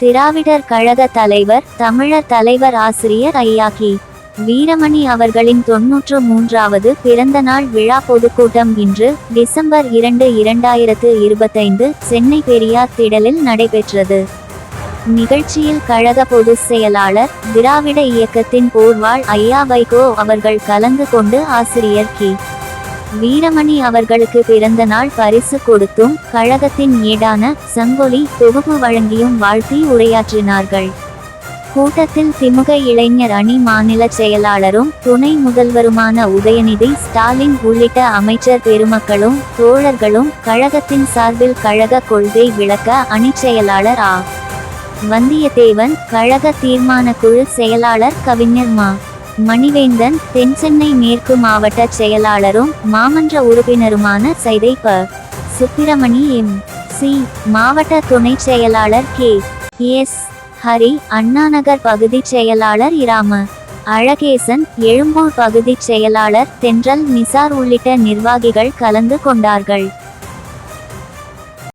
திராவிடர் கழக தலைவர் தமிழர் தலைவர் ஆசிரியர் ஐயாகி. வீரமணி அவர்களின் தொன்னூற்று மூன்றாவது பிறந்த நாள் விழா பொதுக்கூட்டம் இன்று டிசம்பர் இரண்டு இரண்டாயிரத்து இருபத்தைந்து சென்னை பெரியார் திடலில் நடைபெற்றது. நிகழ்ச்சியில் கழக பொதுச் செயலாளர் திராவிட இயக்கத்தின் போர்வாள் ஐயா வைகோ அவர்கள் கலந்து கொண்டு ஆசிரியர் கி. வீரமணி அவர்களுக்கு பிறந்த நாள் பரிசு கொடுத்தும் கழகத்தின் ஏடான சங்கொலி தொகுப்பு வழங்கியும் வாழ்த்தி உரையாற்றினார்கள். கூட்டத்தில் திமுக இளைஞர் அணி மாநில செயலாளரும் துணை முதல்வருமான உதயநிதி ஸ்டாலின் உள்ளிட்ட அமைச்சர் பெருமக்களும் தோழர்களும் கழகத்தின் சார்பில் கழக கொள்கை விளக்க அணிச் செயலாளர் ஆ. வந்தியத்தேவன் கழக தீர்மான குழு செயலாளர் கவிஞர் மா. மணிவேந்தன் தென்சென்னை மேற்கு மாவட்ட செயலாளரும் மாமன்ற உறுப்பினருமான சைதை ப. சுப்பிரமணி எம். சி. மாவட்ட துணை செயலாளர் கே. எஸ். ஹரி அண்ணாநகர் பகுதி செயலாளர் இராம. அழகேசன் எழும்பூர் பகுதி செயலாளர் தென்றல் நிசார் உள்ளிட்ட நிர்வாகிகள் கலந்து கொண்டார்கள்.